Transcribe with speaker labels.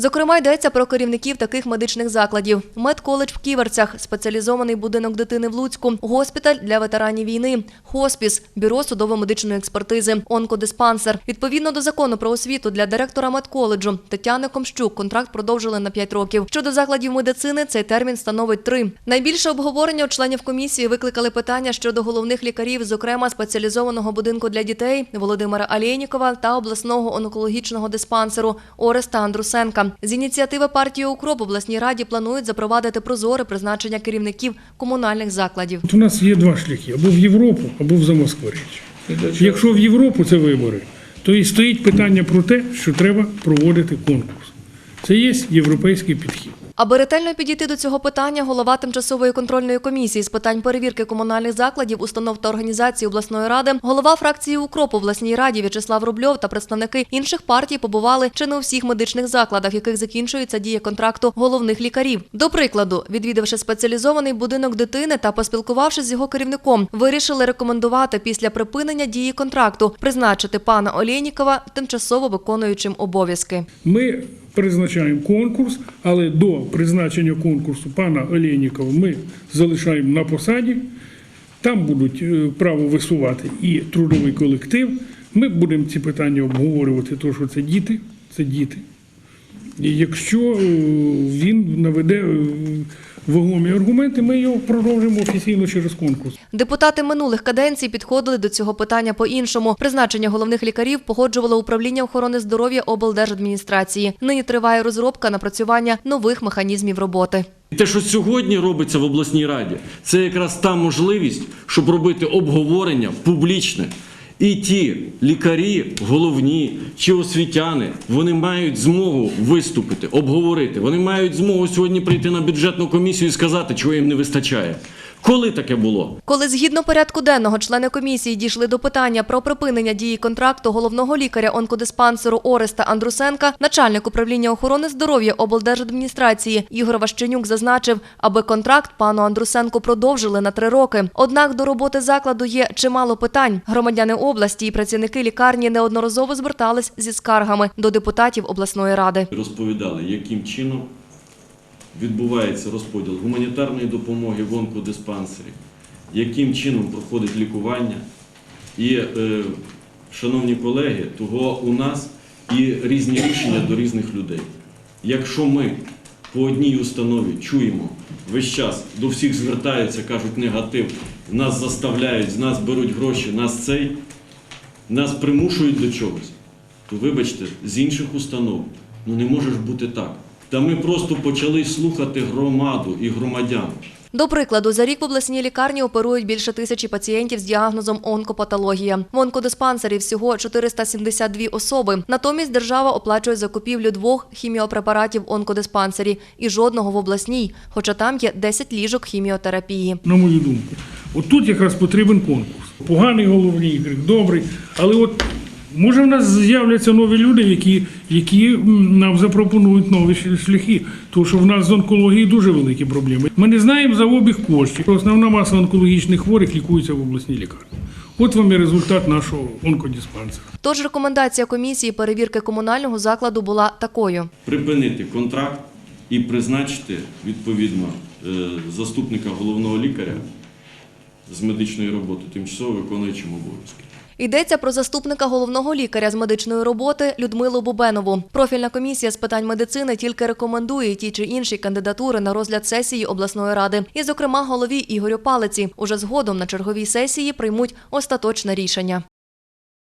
Speaker 1: Зокрема, йдеться про керівників таких медичних закладів: медколедж в Ківерцях, спеціалізований будинок дитини в Луцьку, госпіталь для ветеранів війни, хоспіс, бюро судово-медичної експертизи, онкодиспансер. Відповідно до закону про освіту для директора медколеджу Тетяни Комщук контракт продовжили на 5 років. Щодо закладів медицини, цей термін становить 3. Найбільше обговорення у членів комісії викликали питання щодо головних лікарів, зокрема спеціалізованого будинку для дітей Володимира Алєнікова та обласного онкологічного диспансеру Ореста Андрусенка. З ініціативи партії «Укроп» обласній раді планують запровадити прозоре призначення керівників комунальних закладів.
Speaker 2: У нас є два шляхи: або в Європу, або в Замоскворіч. Якщо в Європу це вибори, то і стоїть питання про те, що треба проводити конкурс. Це є європейський підхід.
Speaker 1: Аби ретельно підійти до цього питання, голова тимчасової контрольної комісії з питань перевірки комунальних закладів, установ та організацій обласної ради, голова фракції «Укроп» у обласній раді В'ячеслав Рубльов та представники інших партій побували чи не у всіх медичних закладах, яких закінчується дія контракту головних лікарів. До прикладу, відвідавши спеціалізований будинок дитини та поспілкувавшись з його керівником, вирішили рекомендувати після припинення дії контракту призначити пана Олєнікова тимчасово виконуючим обов'язки.
Speaker 2: Ми призначаємо конкурс, але до призначення конкурсу пана Олєнікова ми залишаємо на посаді. Там будуть е, право висувати і трудовий колектив. Ми будемо ці питання обговорювати, тому що це діти, це діти. І якщо е, він наведе е, вагомі аргументи, ми його продовжимо офіційно через конкурс.
Speaker 1: Депутати минулих каденцій підходили до цього питання по-іншому. Призначення головних лікарів погоджувало управління охорони здоров'я облдержадміністрації. Нині триває розробка напрацювання нових механізмів роботи.
Speaker 3: Те, що сьогодні робиться в обласній раді, це якраз та можливість, щоб робити обговорення публічне. І ті лікарі, головні чи освітяни, вони мають змогу виступити, обговорити. Вони мають змогу сьогодні прийти на бюджетну комісію і сказати, чого їм не вистачає. Коли таке було?
Speaker 1: Коли згідно порядку денного члени комісії дійшли до питання про припинення дії контракту головного лікаря онкодиспансеру Ореста Андрусенка, начальник управління охорони здоров'я облдержадміністрації Ігор Ващенюк зазначив, аби контракт пану Андрусенку продовжили на три роки. Однак до роботи закладу є чимало питань. Громадяни області і працівники лікарні неодноразово звертались зі скаргами до депутатів обласної ради.
Speaker 3: Розповідали, яким чином відбувається розподіл гуманітарної допомоги в онкодиспансері, яким чином проходить лікування. І, е, шановні колеги, того у нас і різні рішення до різних людей. Якщо ми по одній установі чуємо весь час, до всіх звертаються, кажуть негатив, нас заставляють, з нас беруть гроші, нас цей, нас примушують до чогось, то вибачте, з інших установ, ну не може ж бути так. Та ми просто почали слухати громаду і громадян.
Speaker 1: До прикладу, за рік в обласній лікарні оперують більше тисячі пацієнтів з діагнозом онкопатологія. В онкодиспансері всього 472 особи. Натомість держава оплачує закупівлю двох хіміопрепаратів в онкодиспансері і жодного в обласній, хоча там є 10 ліжок хіміотерапії.
Speaker 2: на мою думку. От тут якраз потрібен конкурс. Поганий головний добрий. Але от може в нас з'являться нові люди, які, які нам запропонують нові шляхи. Тому що в нас з онкології дуже великі проблеми. Ми не знаємо за обіг коштів. Основна маса онкологічних хворих лікується в обласній лікарні. От вам і результат нашого онкодиспансера.
Speaker 1: Тож рекомендація комісії перевірки комунального закладу була такою.
Speaker 3: Припинити контракт і призначити відповідно е, заступника головного лікаря з медичної роботи, тимчасово виконуючим обов'язки.
Speaker 1: Йдеться про заступника головного лікаря з медичної роботи Людмилу Бубенову. Профільна комісія з питань медицини тільки рекомендує ті чи інші кандидатури на розгляд сесії обласної ради, і, зокрема, голові Ігорю Палиці. Уже згодом на черговій сесії приймуть остаточне рішення.